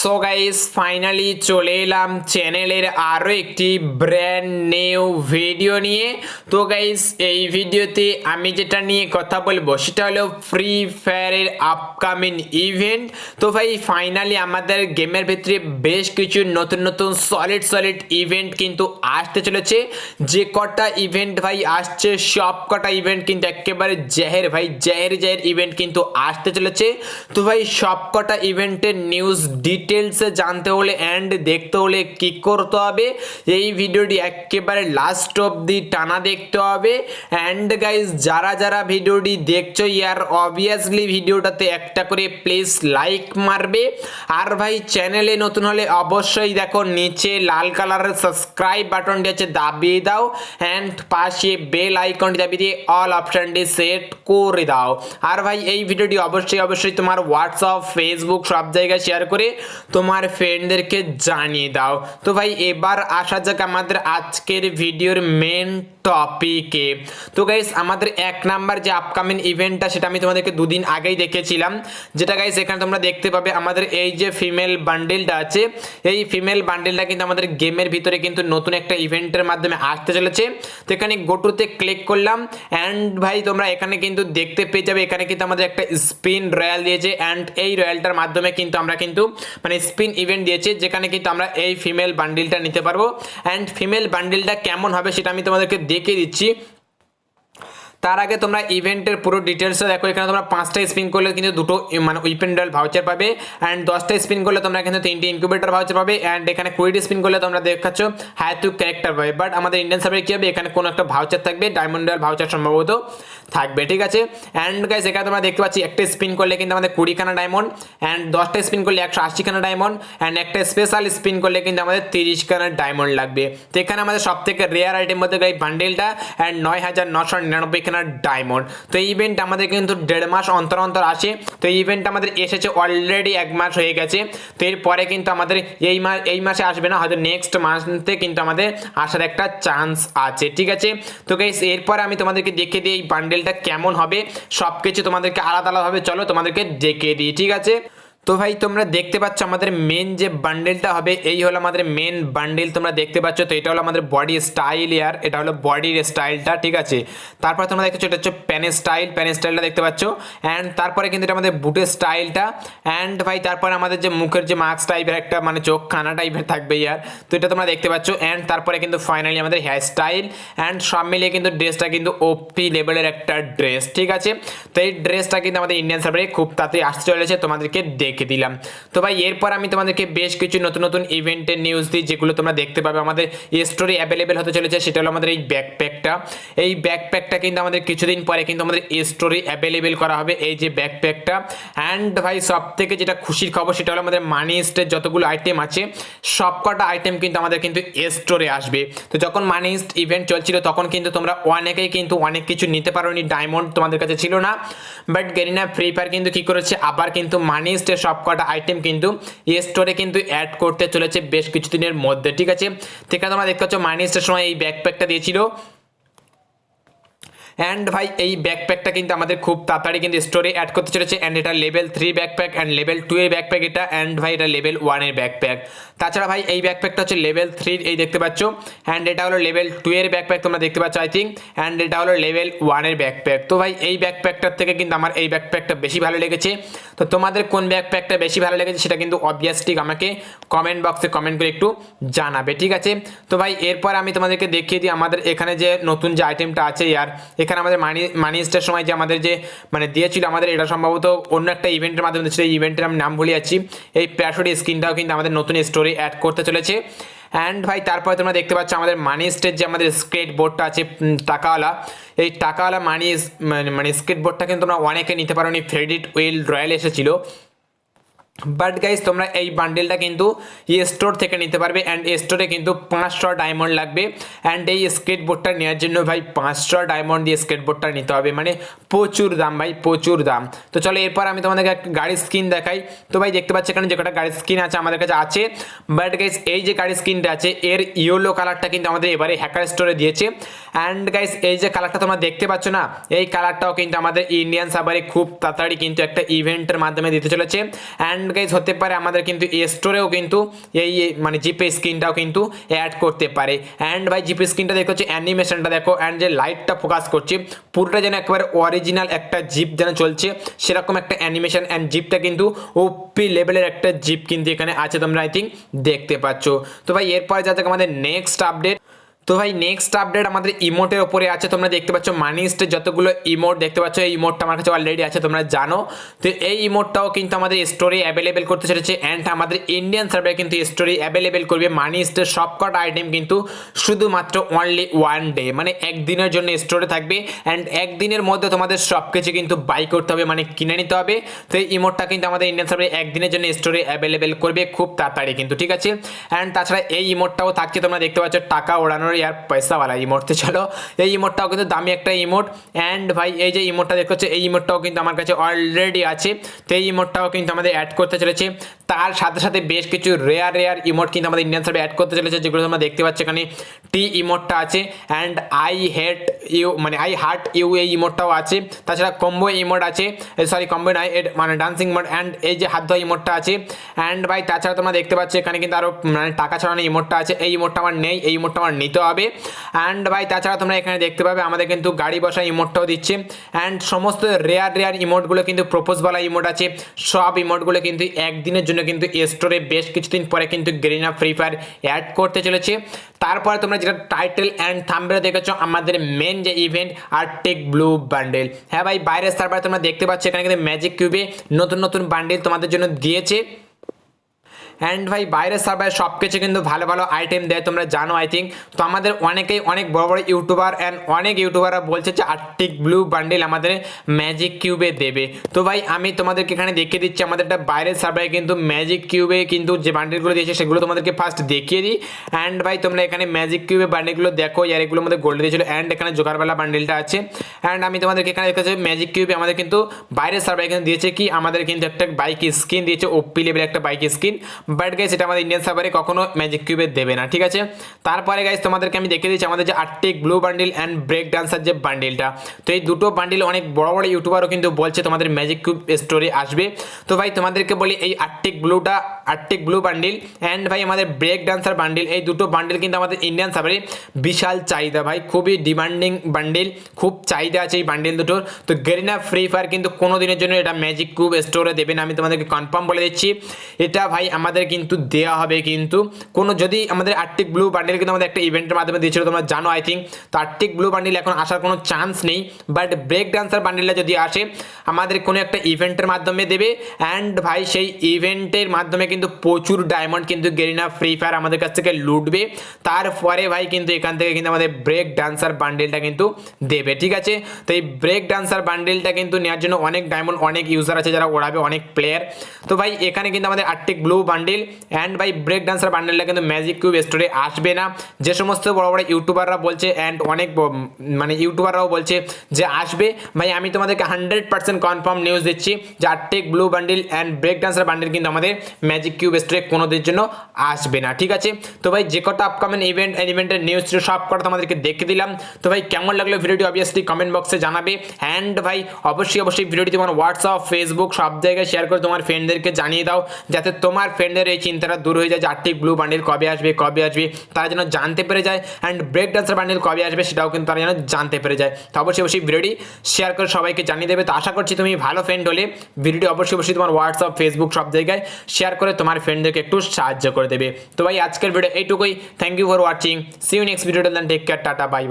So guys finally চলে এলাম চ্যানেলের আরও একটি ব্র্যান্ড নিউ ভিডিও নিয়ে। তো গাইস এই ভিডিওতে আমি যেটা নিয়ে কথা বলব, সেটা হলো ফ্রি ফায়ারের আপকামিং ইভেন্ট তো ভাই ফাইনালি আমাদের গেমের ভিতরে বেশ কিছু নতুন নতুন সলিড সলিড ইভেন্ট কিন্তু আসতে চলেছে। যে কটা ইভেন্ট ভাই আসছে, সব কটা ইভেন্ট কিন্তু একেবারে জেহের ভাই, জেহের জেহের ইভেন্ট কিন্তু আসতে চলেছে। তো ভাই, সব কটা ইভেন্টের নিউজ ডিটেলসে জানতে হলে অ্যান্ড দেখতে হলে কি করতে হবে। এই ভিডিওটি একেবারে লাস্ট অবধি টানা দেখতে হবে। অ্যান্ড গাইজ যারা যারা ভিডিওটি দেখছ, ইয়ার অবভিয়াসলি ভিডিওটাতে একটা করে প্লিজ লাইক মারবে। আর ভাই চ্যানেলে নতুন হলে অবশ্যই দেখো, নিচে লাল কালারের সাবস্ক্রাইব বাটনটি আছে, দাবিয়ে দাও। অ্যান্ড পাশে বেল আইকনটি দাবিয়ে দিয়ে অল অপশানটি সেট করে দাও। আর ভাই, এই ভিডিওটি অবশ্যই অবশ্যই তোমার হোয়াটসঅ্যাপ ফেসবুক সব জায়গায় শেয়ার করে তোমার ফ্রেন্ডদেরকে জানিয়ে দাও। তো ভাই, এবার আসা যাক আমাদের আজকের ভিডিওর মেন টপিকে তো গাইস আমাদের এক নাম্বার যে আপকামিং ইভেন্টটা সেটা আমি তোমাদেরকে দুদিন আগেই দেখেছিলাম। যেটা গাইস এখানে তোমরা দেখতে পাবে আমাদের এই যে ফিমেল বান্ডেলটা আছে, এই ফিমেল বান্ডেলটা কিন্তু আমাদের গেমের ভিতরে কিন্তু নতুন একটা ইভেন্টের মাধ্যমে আসতে চলেছে। তো এখানে গোটুতে ক্লিক করলাম অ্যান্ড ভাই, তোমরা এখানে কিন্তু দেখতে পেয়ে যাবে, এখানে কিন্তু আমাদের একটা স্পিন রয়্যাল দিয়েছে অ্যান্ড এই রয়্যালটার মাধ্যমে কিন্তু আমরা কিন্তু মানে স্পিন ইভেন্ট দিয়েছে, যেখানে কিন্তু আমরা এই ফিমেল বান্ডিলটা নিতে পারব। অ্যান্ড ফিমেল বান্ডিলটা কেমন হবে সেটা আমি তোমাদেরকে দেখে দিচ্ছি। তার আগে তোমরা ইভেন্টের পুরো ডিটেলসও দেখো, এখানে তোমরা পাঁচটা স্পিন করলে কিন্তু দুটো মানে উইপেন্ডাল ভাউচার পাবে অ্যান্ড দশটা স্পিন করলে তোমরা কিন্তু তিনটি ইনকিউবেটার ভাউচার পাবে অ্যান্ড এখানে কুড়িটি স্পিন করলে তোমরা দেখাচ্ছ হ্যাঁ টু ক্যারেক্টার পাবে। বাট আমাদের ইন্ডিয়ান সার্ভে কী হবে? এখানে কোনো একটা ভাউচার থাকবে ডায়মন্ডাল ভাউচার সম্ভবত থাকবে, ঠিক আছে? অ্যান্ড গাইস এখানে তোমরা দেখতে পাচ্ছি একটা স্পিন করলে কিন্তু আমাদের কুড়িখানা ডায়মন্ড অ্যান্ড দশটা স্পিন করলে একশো আশিখানা ডায়মন্ড অ্যান্ড একটা স্পেশাল স্পিন করলে কিন্তু আমাদের তিরিশখানা ডায়মন্ড লাগবে। তো এখানে আমাদের সব থেকে রেয়ার আইটেম বলতে এই বান্ডেলটা অ্যান্ড নয় হাজার নশো নিরানব্বইখানা ডায়মন্ড তো এই ইভেন্ট আমাদের কিন্তু দেড় মাস অন্তর অন্তর আসে। তো এই ইভেন্ট আমাদের এসেছে অলরেডি এক মাস হয়ে গেছে। তো এরপরে কিন্তু আমাদের এই মাস এই মাসে আসবে না, হয়তো নেক্সট মান্থে কিন্তু আমাদের আসার একটা চান্স আছে, ঠিক আছে? তো গাইস এরপরে আমি তোমাদেরকে দেখে দিই এই বান্ডেলটা কেমন হবে। সব কিছু তোমাদেরকে আলাদা আলাদাভাবে, চলো তোমাদেরকে দেখে দিই, ঠিক আছে? তো ভাই, তোমরা দেখতে পাচ্ছ আমাদের মেন যে বান্ডেলটা হবে, এই হলো আমাদের মেন বান্ডেল তোমরা দেখতে পাচ্ছ। তো এটা হলো আমাদের বডি স্টাইল ইয়ার এটা হলো বডির স্টাইলটা ঠিক আছে? তারপর তোমরা দেখতে এটা হচ্ছে প্যানের স্টাইল প্যানের স্টাইলটা দেখতে পাচ্ছ। অ্যান্ড তারপরে কিন্তু এটা আমাদের বুটের স্টাইলটা অ্যান্ড ভাই, তারপরে আমাদের যে মুখের যে মাস্ক টাইপের একটা মানে চোখ খানা টাইপের থাকবে ইয়ার। তো এটা তোমরা দেখতে পাচ্ছ। অ্যান্ড তারপরে কিন্তু ফাইনালি আমাদের হেয়ার স্টাইল অ্যান্ড সব মিলিয়ে কিন্তু ড্রেসটা কিন্তু ওপি লেভেলের একটা ড্রেস ঠিক আছে? তো এই ড্রেসটা কিন্তু আমাদের ইন্ডিয়ান সার্ভারে খুব তাড়াতাড়ি আসতে চলেছে। তোমাদেরকে দেখে দিলাম। তো ভাই, এরপর আমি তোমাদেরকে বেশ কিছু নতুন নতুন ইভেন্টের নিউজ দিই, যেগুলো তোমরা দেখতে পাবে। আমাদের স্টোরি অ্যাভেলেবেল হতে চলেছে, সেটা হলো আমাদের এই ব্যাকপ্যাকটা এই ব্যাকপ্যাকটা কিন্তু আমাদের কিছুদিন পরে কিন্তু আমাদের স্টোরি অ্যাভেলেবেল করা হবে, এই যে ব্যাকপ্যাকটা অ্যান্ড ভাই সব থেকে যেটা খুশির খবর, সেটা হলো আমাদের মানি স্টের যতগুলো আইটেম আছে সব কটা আইটেম কিন্তু আমাদের কিন্তু স্টোরে আসবে। তো যখন মানি ইস্ট ইভেন্ট চলছিল, তখন কিন্তু তোমরা অনেকেই কিন্তু অনেক কিছু নিতে পারোনি ডায়মন্ড তোমাদের কাছে ছিল না। বাট গেরিনা ফ্রি ফায়ার কিন্তু কি করেছে, আবার কিন্তু মানি ইস্টের সব কটা আইটেম কিন্তু এই স্টোরে কিন্তু অ্যাড করতে চলেছে বেশ কিছুদিনের মধ্যে, ঠিক আছে? ঠিক আছে, তোমরা দেখতে পাচ্ছ মাইনিস্টের সময় এই ব্যাকপ্যাকটা দিয়েছিল। অ্যান্ড ভাই, এই ব্যাকপ্যাকটা কিন্তু আমাদের খুব তাড়াতাড়ি কিন্তু স্টোরে অ্যাড করতে চলেছে। অ্যান্ড এটা level three backpack and level two এর ব্যাকপ্যাক এটা। অ্যান্ড ভাই, এটা লেভেল ওয়ানের ব্যাকপ্যাক তাছাড়া ভাই, এই ব্যাকপ্যাকটা হচ্ছে লেভেল থ্রির এই দেখতে পাচ্ছ। অ্যান্ড এটা হলো লেভেল টু এর ব্যাকপ্যাক তোমরা দেখতে পাচ্ছ আই থিঙ্ক অ্যান্ড এটা হলো লেভেল ওয়ানের ব্যাকপ্যাক তো ভাই, এই ব্যাকপ্যাকটার থেকে কিন্তু আমার এই ব্যাকপ্যাকটা বেশি ভালো লেগেছে। তো তোমাদের কোন ব্যাকপ্যাকটা বেশি ভালো লেগেছে সেটা কিন্তু অবভিয়াসলি আমাকে কমেন্ট বক্সে কমেন্ট করে একটু জানাবে, ঠিক আছে? তো ভাই, এরপর আমি তোমাদেরকে দেখিয়ে দিই আমাদের এখানে যে নতুন যে আইটেমটা আছে ইয়ার এখানে আমাদের মানি মানি স্টের সময় যে আমাদের যে মানে দিয়েছিল আমাদের, এটা সম্ভবত অন্য একটা ইভেন্টের মাধ্যমে দিয়েছিল, এই ইভেন্টের আমি নাম ভুলে যাচ্ছি। এই প্যাশোডি স্ক্রিনটাও কিন্তু আমাদের নতুন স্টোরি অ্যাড করতে চলেছে। অ্যান্ড ভাই, তারপরে তোমরা দেখতে পাচ্ছ আমাদের মানি স্টের যে আমাদের স্কেট বোর্ডটা আছে টাকাওয়ালা, এই টাকাওয়ালা মানে মানে স্কেট বোর্ডটা কিন্তু তোমরা অনেকে নিতে পারো নি ফ্রেডিট উইল রয়্যাল এসেছিল। বাট গাইজ তোমরা এই বান্ডেলটা কিন্তু স্টোর থেকে নিতে পারবে অ্যান্ড স্টোরে কিন্তু পাঁচশো ডায়মন্ড লাগবে অ্যান্ড এই স্কেট বোর্ডটা নেওয়ার জন্য ভাই পাঁচশো ডায়মন্ড দিয়ে স্কেট বোর্ডটা নিতে হবে। মানে প্রচুর দাম ভাই, প্রচুর দাম। তো চলো এরপর আমি তোমাদেরকে একটা গাড়ির স্কিন দেখাই। তো ভাই দেখতে পাচ্ছি এখানে যে কটা গাড়ির স্কিন আছে আমাদের কাছে আছে। বাট গাইজ এই যে গাড়ির স্কিনটা আছে, এর ইয়েলো কালারটা কিন্তু আমাদের এবারে হ্যাকার স্টোরে দিয়েছে। অ্যান্ড গাইজ এই যে কালারটা তোমরা দেখতে পাচ্ছ না, এই কালারটাও কিন্তু আমাদের ইন্ডিয়ান সাবারে খুব তাড়াতাড়ি কিন্তু একটা ইভেন্টের মাধ্যমে দিতে চলেছে। অ্যান্ড গাইজ হতে পারে, আমাদের কিন্তু এ স্টোরেও কিন্তু এই এই মানে জিপে স্ক্রিনটাও কিন্তু অ্যাড করতে পারে। অ্যান্ড ভাই জিপে স্ক্রিনটা দেখো হচ্ছে অ্যানিমেশনটা দেখো অ্যান্ড যে লাইটটা ফোকাস করছে, পুরোটা যেন একেবারে অরিজিনাল একটা জিপ যেন চলছে, সেরকম একটা অ্যানিমেশন অ্যান্ড জিপটা কিন্তু ওপি লেভেলের একটা জিপ কিন্তু এখানে আছে তোমরা আই থিঙ্ক দেখতে পাচ্ছ। তো ভাই, এরপরে যা আমাদের নেক্সট আপডেট তো ভাই নেক্সট আপডেট আমাদের ইমোটের ওপরে আছে। তোমরা দেখতে পাচ্ছ মানিস্টে যতগুলো ইমোট দেখতে পাচ্ছ, এই ইমোটটা আমার কাছে অলরেডি আছে, তোমরা জানো। তো এই ইমোটটাও কিন্তু আমাদের স্টোরি অ্যাভেলেবেল করতে চলেছে অ্যান্ড আমাদের ইন্ডিয়ান সার্ভারে কিন্তু স্টোরি অ্যাভেলেবেল করবে। মানিস্টের সবকটা আইটেম কিন্তু শুধুমাত্র অনলি ওয়ান ডে মানে একদিনের জন্য স্টোরে থাকবে অ্যান্ড একদিনের মধ্যে তোমাদের সব কিছু কিন্তু বাই করতে হবে মানে কিনে নিতে হবে। তো এই ইমোটটা কিন্তু আমাদের ইন্ডিয়ান সার্ভারে একদিনের জন্য স্টোরে অ্যাভেলেবেল করবে খুব তাড়াতাড়ি কিন্তু, ঠিক আছে? অ্যান্ড তাছাড়া এই ইমোটটাও থাকছে, তোমরা দেখতে পাচ্ছ, টাকা ওড়ানোর ইয়ার পয়সাওয়ালা ইমোট তো চলো। এই ইমোটটাও কিন্তু দামি একটা ইমোট অ্যান্ড ভাই, এই যে ইমোটটা দেখতে এই ইমোটটাও কিন্তু আমার কাছে অলরেডি আছে। তো এই ইমোটটাও কিন্তু আমাদের অ্যাড করতে চলেছে। তার সাথে সাথে বেশ কিছু রেয়ার রেয়ার ইমোট কিন্তু আমাদের ইন্ডিয়ান সার্ভে অ্যাড করতে চলেছে, যেগুলো তোমরা দেখতে পাচ্ছ এখানে। টি ইমোটটা আছে অ্যান্ড আই হেট ইউ মানে আই হার্ট ইউ এই ইমোটটাও আছে। তাছাড়া কম্বো ইমোট আছে সরি কম্বো নাই মানে ডান্সিং মোড অ্যান্ড এই যে হাত ধোয়া ইমোটটা আছে। অ্যান্ড ভাই, তাছাড়া তোমরা দেখতে পাচ্ছ এখানে কিন্তু আরও মানে টাকা ছড়ানো ইমোটটা আছে। এই ইমোটটা আমার নেই, এই ইমোটটা আমার নিতে হবে। অ্যান্ড ভাই, তাছাড়া তোমরা এখানে দেখতে পাবে, আমাদের কিন্তু গাড়ি বসা ইমোটটাও দিচ্ছে। অ্যান্ড সমস্ত রেয়ার রেয়ার ইমোটগুলো কিন্তু প্রপোজওয়ালা ইমোট আছে। সব ইমোটগুলো কিন্তু একদিনের জন্য কিন্তু স্টোরে বেশ কিছুদিন পরে কিন্তু গ্রিনা ফ্রি ফায়ার অ্যাড করতে চলেছে। তারপরে তোমরা যেটা টাইটেল অ্যান্ড থাম্বেলে দেখেছ, আমাদের মেন যে ইভেন্ট আর টেক ব্লু বান্ডেল হ্যাঁ ভাই, বাইরের সার্ভারে তোমরা দেখতে পাচ্ছ, এখানে কিন্তু ম্যাজিক কিউবে নতুন নতুন বান্ডেল তোমাদের জন্য দিয়েছে। অ্যান্ড ভাই, বাইরের সার্ভারে সব কিছু কিন্তু ভালো ভালো আইটেম দেয়, তোমরা জানো আই থিঙ্ক তো আমাদের অনেকেই অনেক বড় বড় ইউটিউবার অ্যান্ড অনেক ইউটিউবাররা বলছে যে আর্টিক ব্লু বান্ডিল আমাদের ম্যাজিক কিউবে দেবে। তো ভাই, আমি তোমাদেরকে এখানে দেখিয়ে দিচ্ছি আমাদের একটা বাইরের সার্ভারে কিন্তু ম্যাজিক কিউবে কিন্তু যে বান্ডিলগুলো দিয়েছে, সেগুলো তোমাদেরকে ফার্স্ট দেখিয়ে দিই। অ্যান্ড ভাই, তোমরা এখানে ম্যাজিক কিউবে বান্ডিলগুলো দেখো, আর এগুলো আমাদের গোল্ড দিয়েছিল অ্যান্ড এখানে জোগাড়বেলা বান্ডিলটা আছে। অ্যান্ড আমি তোমাদেরকে এখানে দেখেছি ম্যাজিক কিউবে আমাদের কিন্তু বাইরের সার্ভারে কিন্তু দিয়েছে কি, আমাদের কিন্তু একটা বাইক স্কিন দিয়েছে ওপি লেভেল একটা বাইক স্কিন বাট গাইস এটা আমাদের ইন্ডিয়ান সার্ভারে কখনো ম্যাজিক কিউবে দেবে না, ঠিক আছে? তারপরে গাইস তোমাদেরকে আমি দেখিয়ে দিচ্ছি আমাদের যে arctic blue bundle and break dancer যে বান্ডিলটা তো এই দুটো বান্ডিল অনেক বড় বড় ইউটিউবারও কিন্তু বলছে তোমাদের ম্যাজিক কিউব স্টোরি আসবে। তো ভাই, তোমাদেরকে বলি এই আর্টিক ব্লুটা আর্টিক ব্লু বান্ডিল অ্যান্ড ভাই আমাদের ব্রেক ডান্সার বান্ডিল এই দুটো বান্ডিল কিন্তু আমাদের ইন্ডিয়ান সার্ভারে বিশাল চাহিদা ভাই। খুবই ডিমান্ডিং বান্ডিল খুব চাহিদা আছে এই বান্ডিল দুটোর। তো গেরিনা ফ্রি ফায়ার কিন্তু কোনো দিনের জন্য এটা ম্যাজিক কিউব স্টোরে দেবে না, আমি তোমাদেরকে কনফার্ম বলে দিচ্ছি। এটা ভাই আমাদের কিন্তু দেওয়া হবে কিন্তু, কোনো যদি আমাদের আর্টিক ব্লু বান্ডিল কিন্তু আমাদের একটা ইভেন্টের মাধ্যমে দিয়েছিল, তোমরা জানো আই থিঙ্ক তো আর্টিক ব্লু বান্ডিল এখন আসার কোনো চান্স নেই বাট ব্রেক ডান্সার বান্ডিলটা যদি আসে, আমাদের কোনো একটা ইভেন্টের মাধ্যমে দেবে। অ্যান্ড ভাই সেই ইভেন্টের মাধ্যমে কিন্তু প্রচুর ডায়মন্ড কিন্তু গেরিনা ফ্রি ফায়ার আমাদের কাছ থেকে লুটবে। তারপরে ভাই কিন্তু এখান থেকে কিন্তু আমাদের ব্রেক ডান্সার বান্ডিলটা কিন্তু দেবে, ঠিক আছে? তো এই ব্রেক ডান্সার বান্ডিলটা কিন্তু নেওয়ার জন্য অনেক ডায়মন্ড অনেক ইউজার আছে যারা ওড়াবে, অনেক প্লেয়ার তো ভাই, এখানে কিন্তু আমাদের আর্টিক ব্লু বান্ডিল অ্যান্ড ভাই ব্রেক ডান্সার বান্ডেলটা কিন্তু ম্যাজিক কিউব স্টোরে আসবে না। যে সমস্ত বড় বড় ইউটিউবাররা বলছে অ্যান্ড অনেক মানে ইউটিউবাররাও বলছে যে আসবে। ভাই, আমি তোমাদেরকে হান্ড্রেড পার্সেন্ট কনফার্ম নিউজ দিচ্ছি যে arctic blue bundle and break dancer bundle কিন্তু আমাদের কিউব স্টোরে কোনোদের জন্য আসবে না, ঠিক আছে? তো ভাই, যে কটা আপকামিং ইভেন্ট ইভেন্টের নিউজ ছিল, সব কটা তোমাদেরকে দেখে দিলাম। তো ভাই, কেমন লাগল ভিডিওটি অবভিয়াসলি কমেন্ট বক্সে জানাবে। অ্যান্ড ভাই, অবশ্যই অবশ্যই ভিডিওটি তোমার হোয়াটসঅ্যাপ ফেসবুক সব জায়গায় শেয়ার করে তোমার ফ্রেন্ডদেরকে জানিয়ে দাও, যাতে তোমার ফ্রেন্ডের এই চিন্তাটা দূর হয়ে যায় যে আর্টিক ব্লু বান্ডিল কবে আসবে কবে আসবে, তারা যেন জানতে পেরে যায়। অ্যান্ড ব্রেক ডান্সার বান্ডিল কবে আসবে, সেটাও কিন্তু তারা যেন জানতে পেরে যায়। তো অবশ্যই অবশ্যই ভিডিওটি শেয়ার করে সবাইকে জানিয়ে দেবে। তো আশা করছি তুমি ভালো ফ্রেন্ড হলে ভিডিওটি অবশ্যই অবশ্যই তোমার হোয়াটসঅ্যাপ ফেসবুক সব জায়গায় শেয়ার করে তোমার ফ্রেন্ডদেরকে একটু সাহায্য করে দেবে। তো ভাই, আজকের ভিডিও এইটুকুই। Thank you for watching see you next video then take care tata bye bye